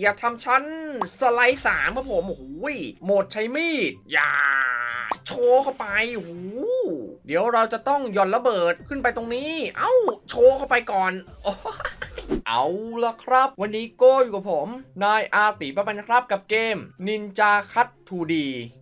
อย่าทำฉันสไลด์สามครับผมโอ้โหยโหมดใช้มีด อย่า โชว์เข้าไปโอ้เดี๋ยวเราจะต้องหย่อนระเบิดขึ้นไปตรงนี้ เอ้า โชว์เข้าไปก่อนเอาละครับ วันนี้โก้อยู่กับผม นายอาติประบันครับกับเกม นินจาคัต 2D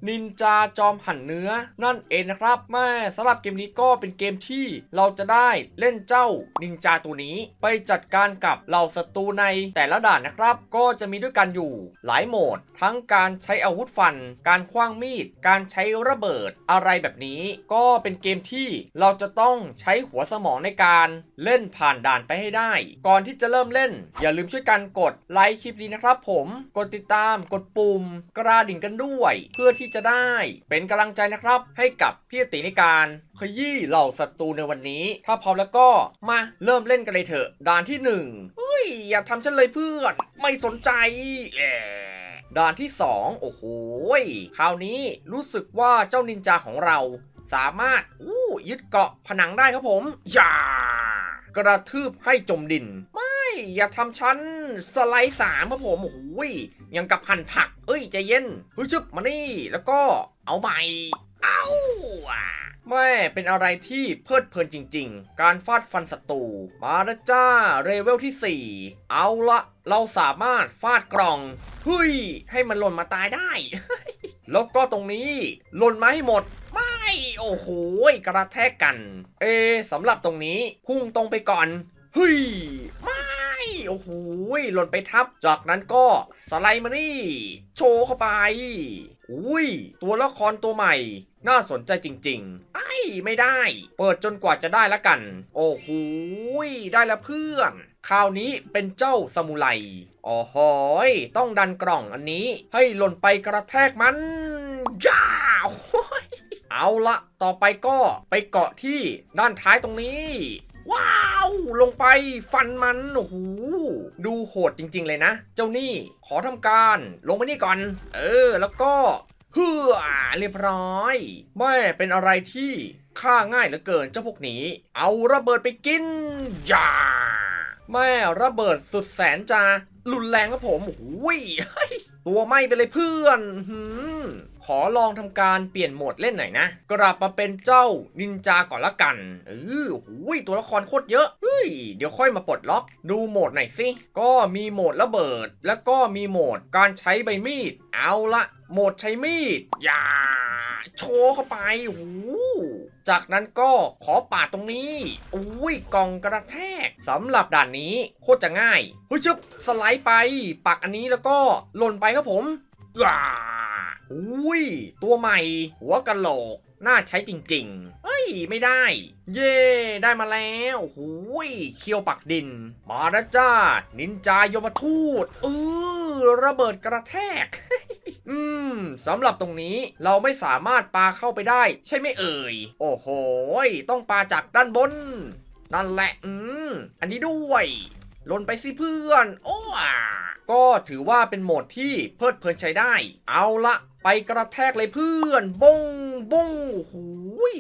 นินจาจอมหั่นเนื้อ นั่นเองนะครับแม่สำหรับเกมนี้ก็เป็นเกมที่เราจะได้เล่นเจ้านินจาตัวนี้ ไปจัดการกับเหล่าศัตรูในแต่ละด่านนะครับ ก็จะมีด้วยกันอยู่หลายโหมด ทั้งการใช้อาวุธฟัน การคว้างมีด การใช้ระเบิดอะไรแบบนี้ ก็เป็นเกมที่เราจะต้องใช้หัวสมองในการเล่นผ่านด่านไปให้ได้ ก่อนที่จะเริ่มเล่น อย่าลืมช่วยกันกดไลค์คลิปนี้นะครับผมกดติดตามกดปุ่ม กระดิ่งกันด้วย เพื่อที่จะได้เป็นกำลังใจนะครับ ให้กับพี่ติในการขยี้เหล่าศัตรูในวันนี้ ถ้าพร้อมแล้วก็มาเริ่มเล่นกันเลยเถอะด่านที่หนึ่งเฮ้ยอย่าทำฉันเลยเพื่อน ไม่สนใจด่านที่สองโอ้โหคราวนี้รู้สึกว่าเจ้านินจาของเรา สามารถอู้ยึดเกาะผนังได้ครับผม อย่ากระทืบให้จมดิน อย่าทำฉันสไลด์สามครับผมโอ้ยยังกับหั่นผัก เอ้ยใจเย็นเฮ้ยชึบมานี่แล้วก็เอาใหม่เอ้าแม่เป็นอะไรที่เพลิดเพลินจริง ๆ การฟาดฟันศัตรูมาแล้วจ้าเรเวลที่ 4 เอาละเราสามารถฟาดกล่องเฮ้ยให้มันหล่นมาตายได้ แล้วก็ตรงนี้หล่นมาให้หมดไม่โอ้โหกระแทกกัน เอสำหรับตรงนี้พุ่งตรงไปก่อนเฮ้ยไม่ โอ้โหหล่นไปทับ จากนั้นก็สไลด์มานี่ โชว์เข้าไป อุ้ย ตัวละครตัวใหม่ น่าสนใจจริง ๆ ไอ้ไม่ได้ เปิดจนกว่าจะได้ละกัน โอ้โหได้แล้วเพื่อนคราวนี้เป็นเจ้าสมุไรอ๋อหอยต้องดันกล่องอันนี้ ให้หล่นไปกระแทกมันจ้าเอาละ ต่อไปก็ไปเกาะที่ด้านท้ายตรงนี้ ลงไปฟันมันโอ้โหดูโหดจริง ๆ เลยนะ เจ้านี่ขอทำการลงไปนี่ก่อน เออ แล้วก็เฮือเรียบร้อยแม่เป็นอะไรที่ฆ่าง่ายเหลือเกินเจ้าพวกนี้ เอาระเบิดไปกินอย่าแม่ระเบิดสุดแสนจะรุนแรงครับผมโอ้โหเฮ้ยตัวไหม้ไปเลยเพื่อนหืม ขอลองทำการเปลี่ยนโหมดเล่นหน่อยนะ กลับมาเป็นเจ้านินจาก่อนละกันเออโอ้ยตัวละครโคตรเยอะเฮ้ยเดี๋ยวค่อยมาปลดล็อกดูโหมดหน่อยสิก็มีโหมดระเบิด แล้วก็มีโหมดการใช้ใบมีด เอาละโหมดใช้มีดอย่าโชว์เข้าไปโอ้โหจากนั้นก็ขอปาดตรงนี้ อุ้ยกล่องกระแทกสำหรับด่านนี้โคตรจะง่ายเฮ้ยชึบสไลด์ไป ปักอันนี้แล้วก็หล่นไปครับผมอย่า อุ้ย ตัวใหม่ หัวกะโหลก น่าใช้จริงๆ เฮ้ย ไม่ได้ เย่ได้มาแล้วหูยเคียวปักดิน มาแล้วจ้า นินจายมทูตเออระเบิดกระแทก อืมสำหรับตรงนี้เราไม่สามารถปาเข้าไปได้ ใช่ไหมเอ่ย โอ้โหยต้องปาจากด้านบน นั่นแหละ อืม อันนี้ด้วยลนไปสิเพื่อน โอ้ก็ถือว่าเป็นโหมดที่เพลิดเพลินใช้ได้ เอาละ ไปกระแทกเลยเพื่อนบงบงหูย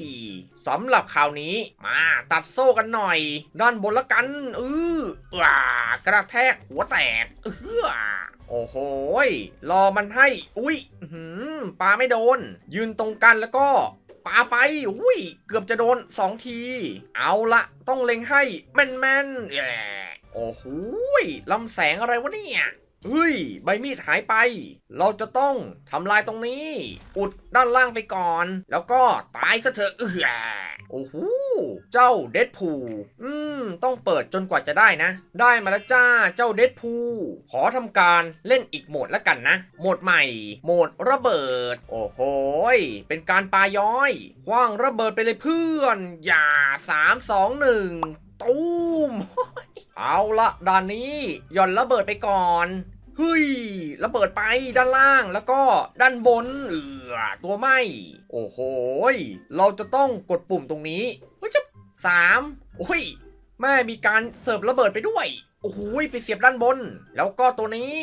สำหรับคราวนี้มาตัดโซ่กันหน่อย ด้านบนละกันเอออ่ากระแทกหัวแตกเออโอ้โหยรอมันให้ อุ้ยอื้อหืมปาไม่โดน ยืนตรงกันแล้วก็ปาไป อุ้ย เกือบจะโดนสองที เอาละต้องเล็งให้ แม่นแม่นๆโอ้โหยลำแสงอะไรวะเนี่ย เฮ้ย ใบมีดหายไป เราจะต้องทำลายตรงนี้ อุดด้านล่างไปก่อน แล้วก็ตายซะเถอะเออโอ้โห เจ้าเดดพูอืม ต้องเปิดจนกว่าจะได้นะ ได้มาแล้วจ้า เจ้าเดดพูขอทำการเล่นอีกโหมดแล้วกันนะ โหมดใหม่ โหมดระเบิด โอ้โห เป็นการปาย้อยคว้างระเบิดไปเลยเพื่อน อย่าสามสองหนึ่งตูมเอาละด่านนี้หย่อนระเบิดไปก่อน เฮ้ยระเบิดไปด้านล่างแล้วก็ด้านบนเออตัวไหมโอ้โหเราจะต้องกดปุ่มตรงนี้เฮ้ยจะสามโอ้ยแม่มีการเสิร์ฟระเบิดไปด้วยโอ้โหยไปเสียบด้านบน แล้วก็ตัวนี้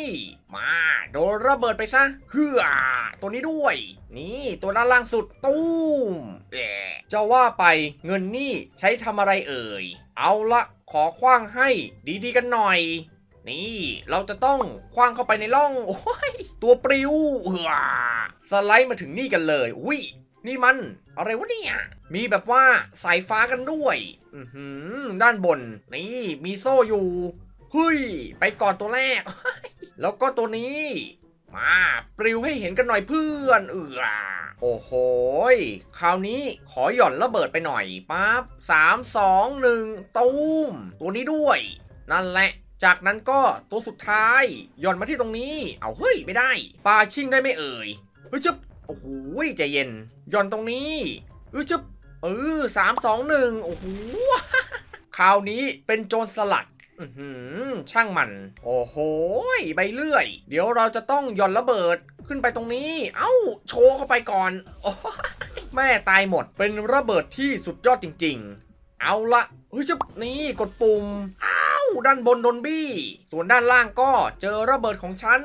มาโดนระเบิดไปซะเฮือตัวนี้ด้วย นี่ตัวด้านล่างสุดตู้มแอะจะว่าไปเงินนี่ใช้ทำอะไรเอ่ย เอาละขอคว้างให้ดีๆกันหน่อย นี่เราจะต้องคว้างเข้าไปในร่อง โอ้ย ตัวปลิวสไลด์มาถึงนี่กันเลยอุ้ยนี่มัน อะไรวะเนี่ย มีแบบว่าสายฟ้ากันด้วยอืด้านบน นี่มีโซ่อยู่เฮ้ย ไปก่อนตัวแรก แล้วก็ตัวนี้ มาปลิวให้เห็นกันหน่อยเพื่อน เอือโอ้โห คราวนี้ขอหย่อนระเบิดไปหน่อยปั๊บสามสองหนึ่งตูม ตัวนี้ด้วย นั่นแหละ จากนั้นก็ตัวสุดท้ายย่อนมาที่ตรงนี้ เอาเฮ้ยไม่ได้ ปลาชิงได้ไม่เอ่ยเฮ้ยจึ๊บโอ้โหใจเย็นย่อนตรงนี้เออจึ๊บเออสามสองหนึ่งโอ้โหคราวนี้เป็นโจรสลัดอือหือช่างมัน โอ้โหยใบเลื่อย เดี๋ยวเราจะต้องย่อนระเบิดขึ้นไปตรงนี้ เอ้า โชว์เข้าไปก่อนอแม่ตายหมดเป็นระเบิดที่สุดยอดจริง ๆ เอาละเฮ้ยจะนี่กดปุ่มอ้า ด้านบนโดนบี้ ส่วนด้านล่างก็เจอระเบิดของฉัน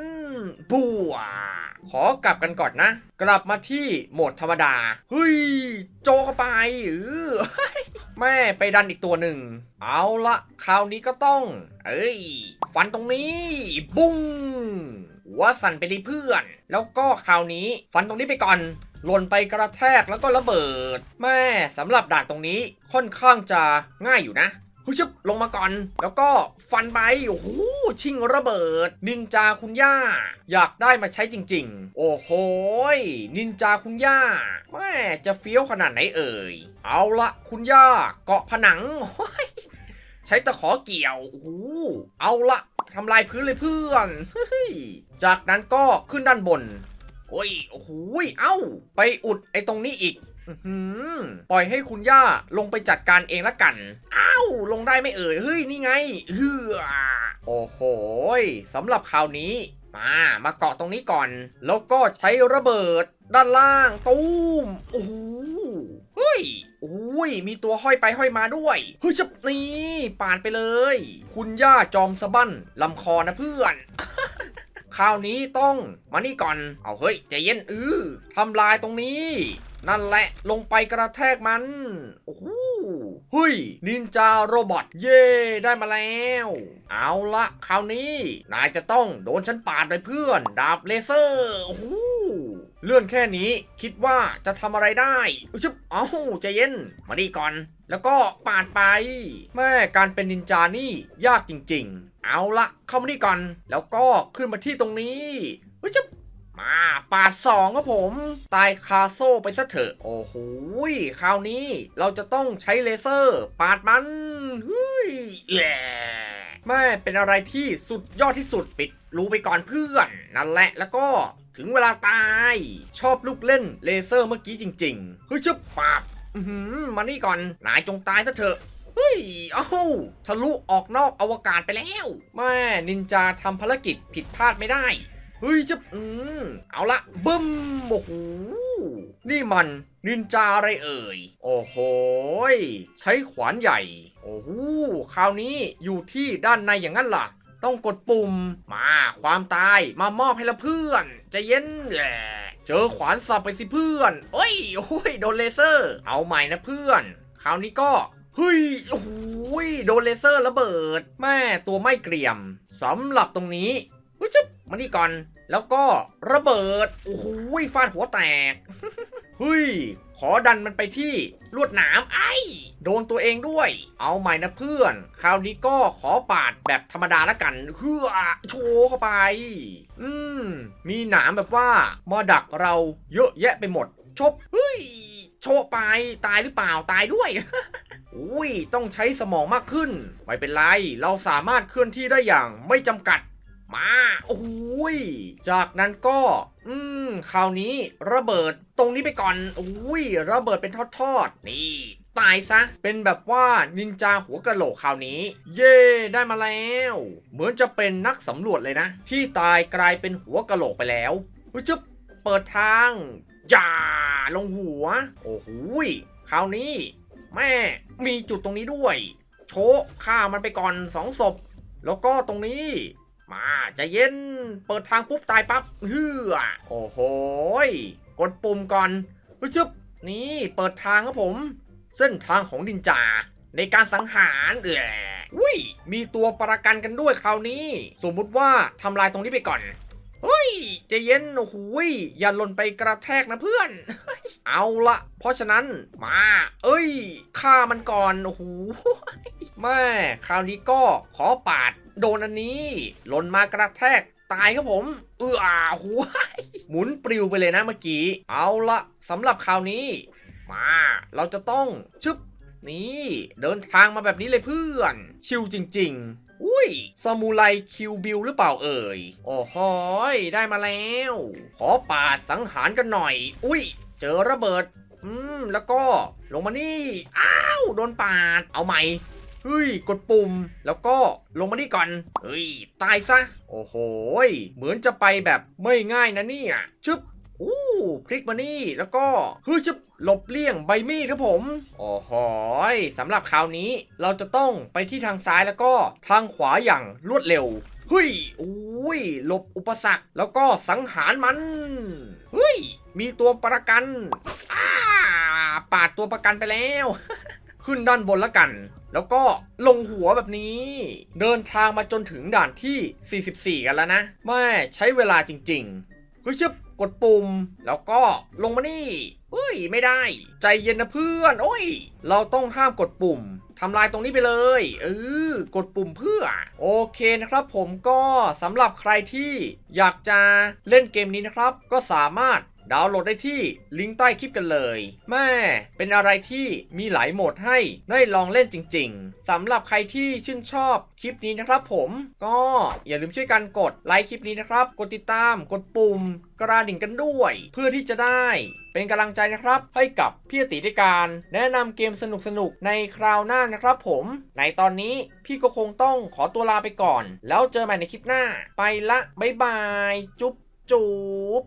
บัวขอกลับกันก่อนนะ กลับมาที่โหมดธรรมดา เฮ้ย โจเข้าไปเออแม่ไปดันอีกตัวหนึ่ง เอาละคราวนี้ก็ต้อง เอ้ย ฟันตรงนี้ บุ้งหัวสั่นไปดิเพื่อน แล้วก็คราวนี้ ฟันตรงนี้ไปก่อนหล่นไปกระแทกแล้วก็ระเบิด แม่สำหรับด่านตรงนี้ค่อนข้างจะง่ายอยู่นะ ชึบลงมาก่อน แล้วก็ฟันไปโอ้โหชิงระเบิด นินจาคุณย่า อยากได้มาใช้จริง ๆ โอ้โหนินจาคุณย่าแม่จะเฟี้ยวขนาดไหนเอ่ย เอาละคุณย่าเกาะผนัง ใช้ตะขอเกี่ยวโอ้โหเอาละทำลายพื้นเลยเพื่อนจากนั้นก็ขึ้นด้านบนโอ้ยโอ้โหยเอ้า ไปอุดไอ้ตรงนี้อีก ปล่อยให้คุณย่าลงไปจัดการเองละกัน อ้าว ลงได้ไม่เอ่ย เฮ้ย นี่ไงเฮือโอ้โหสำหรับคราวนี้ มา มาเกาะตรงนี้ก่อน แล้วก็ใช้ระเบิดด้านล่าง ตูมโอ้โหเฮ้ยโอ้ย มีตัวห้อยไปห้อยมาด้วย เฮ้ยจับนี่ปานไปเลย คุณย่าจอมสะบั้นลำคอนะเพื่อน คราวนี้ต้องมานี่ก่อน เอาเฮ้ยใจเย็นอือทำลายตรงนี้ นั่นแหละลงไปกระแทกมัน โอ้โหเฮ้ยนินจาโรบอทเย่ได้มาแล้ว เอาละคราวนี้ นายจะต้องโดนฉันปาดเลยเพื่อน ดาบเลเซอร์โอ้โหเลื่อนแค่นี้คิดว่าจะทำอะไรได้ชึบเอ้าใจเย็น มาดีก่อน แล้วก็ปาดไป แม่การเป็นนินจานี่ยากจริง ๆ เอาละเข้ามานี่ก่อน แล้วก็ขึ้นมาที่ตรงนี้เฮ้ยจะมาปาดสองครับผม ตายคาโซไปซะเถอะ โอ้โหคราวนี้เราจะต้องใช้เลเซอร์ ปาดมันเฮ้ยแย่แม่เป็นอะไรที่สุดยอดที่สุดปิดรูไปก่อนเพื่อน นั่นแหละแล้วก็ถึงเวลาตาย ชอบลูกเล่นเลเซอร์เมื่อกี้จริง ๆ เฮ้ยจะปาบอือหือมานี่ก่อนนายจงตายซะเถอะ เฮ้ย เอ้า ทะลุออกนอกอวกาศไปแล้วแม่นินจาทำภารกิจผิดพลาดไม่ได้ เฮ้ยจะอืมเอาละบึ้มโอ้โหนี่มันนินจาอะไรเอ่ย โอ้โหยใช้ขวานใหญ่ โอ้โห คราวนี้อยู่ที่ด้านในอย่างนั้นล่ะ ต้องกดปุ่ม มาความตายมามอบให้ละเพื่อนจะเย็นแหละเจอขวานสับไปสิเพื่อนเอ้ยโอ้ยโดนเลเซอร์ เอาใหม่นะเพื่อน คราวนี้ก็ เฮ้ยโอ้โหยโดนเลเซอร์ระเบิด แม่ตัวไม่เกรียมสำหรับตรงนี้เฮ้ยจึ๊บมานี่ก่อน แล้วก็ระเบิด โอ้โหยฟาดหัวแตก เฮ้ย ขอดันมันไปที่ลวดหนามไอ้โดนตัวเองด้วย เอาใหม่นะเพื่อน คราวนี้ก็ขอปาดแบบธรรมดาละกันเฮือโชว์เข้าไป อืม มีหนามแบบว่ามาดักเราเยอะแยะไปหมด ชบ เฮ้ย โชว์ไปตายหรือเปล่าตายด้วย อุ้ยต้องใช้สมองมากขึ้น ไม่เป็นไร เราสามารถเคลื่อนที่ได้อย่างไม่จำกัดมาโอ้ย จากนั้นก็ อืม คราวนี้ระเบิดตรงนี้ไปก่อนอุ้ย ระเบิดเป็นทอดๆ นี่ ตายซะ เป็นแบบว่านินจาหัวกะโหลกคราวนี้ เย่ได้มาแล้ว เหมือนจะเป็นนักสำรวจเลยนะ ที่ตายกลายเป็นหัวกะโหลกไปแล้วเฮ้ยจึ๊บเปิดทาง จ่าลงหัว โอ้โหคราวนี้ แม่มีจุดตรงนี้ด้วย โชะฆ่ามันไปก่อนสองศพ แล้วก็ตรงนี้ มาใจะเย็น เปิดทางปุ๊บตายปั๊บเฮือโอ้โหกดปุ่มก่อนเฮ้ยจึ๊บนี่เปิดทางครับผม เส้นทางของดินจา ในการสังหารเอออุ้ยมีตัวประกันกันด้วยคราวนี้ สมมุติว่าทำลายตรงนี้ไปก่อน เฮ้ยใจเย็นโอ้โหยอย่าหล่นไปกระแทกนะเพื่อน เอาละเพราะฉะนั้นมา เอ้ยฆ่ามันก่อนโอ้โหแม่คราวนี้ก็ขอปาดโดนอันนี้ หล่นมากระแทกตายครับผม เอออาหูยหมุนปลิวไปเลยนะเมื่อกี้ เอาละสำหรับคราวนี้ มา เราจะต้องชึบนี่ เดินทางมาแบบนี้เลยเพื่อน ชิวจริง ๆ อุ้ยซามูไรคิวบิลหรือเปล่าเอ่ย โอ้โหได้มาแล้ว ขอปาดสังหารกันหน่อย อุ้ย เจอระเบิด อืม แล้วก็ลงมานี่ อ้าว โดนปาด เอาใหม่เฮ้ย กดปุ่ม แล้วก็ลงมานี่ก่อน เฮ้ย ตายซะ โอ้โห เหมือนจะไปแบบไม่ง่ายนะเนี่ย ชึบ อู้คลิกมานี่แล้วก็เฮ้ยชึบหลบเลี่ยงใบมีดครับผมโอ้โหยสำหรับคราวนี้เราจะต้องไปที่ทางซ้ายแล้วก็ทางขวาอย่างรวดเร็วเฮ้ยอุ้ยหลบอุปสรรคแล้วก็สังหารมันเฮ้ยมีตัวประกันอ้าปาดตัวประกันไปแล้ว ขึ้นด้านบนแล้วกัน แล้วก็ลงหัวแบบนี้ เดินทางมาจนถึงด่านที่ 44 กันแล้วนะแม่ใช้เวลาจริง ๆ เฮ้ยชึบกดปุ่ม แล้วก็ลงมานี่เฮ้ยไม่ได้ ใจเย็นนะเพื่อน โอ้ย เราต้องห้ามกดปุ่มทำลายตรงนี้ไปเลยเออกดปุ่มเพื่อ โอเคนะครับ ผมก็สำหรับใครที่อยากจะเล่นเกมนี้นะครับ ก็สามารถ ดาวน์โหลดได้ที่ลิงก์ใต้คลิปกันเลยแม่เป็นอะไรที่มีหลายโหมดให้ได้ลองเล่นจริง ๆสำหรับใครที่ชื่นชอบคลิปนี้นะครับผมก็อย่าลืมช่วยกันกดไลค์คลิปนี้นะครับ กดติดตามกดปุ่มกระดิ่งกันด้วย เพื่อที่จะได้เป็นกำลังใจนะครับ ให้กับพี่ติในการแนะนำเกมสนุกๆในคราวหน้านะครับผม ในตอนนี้พี่ก็คงต้องขอตัวลาไปก่อน แล้วเจอใหม่ในคลิปหน้า ไปละ บ๊ายบาย จุ๊บจุ๊บ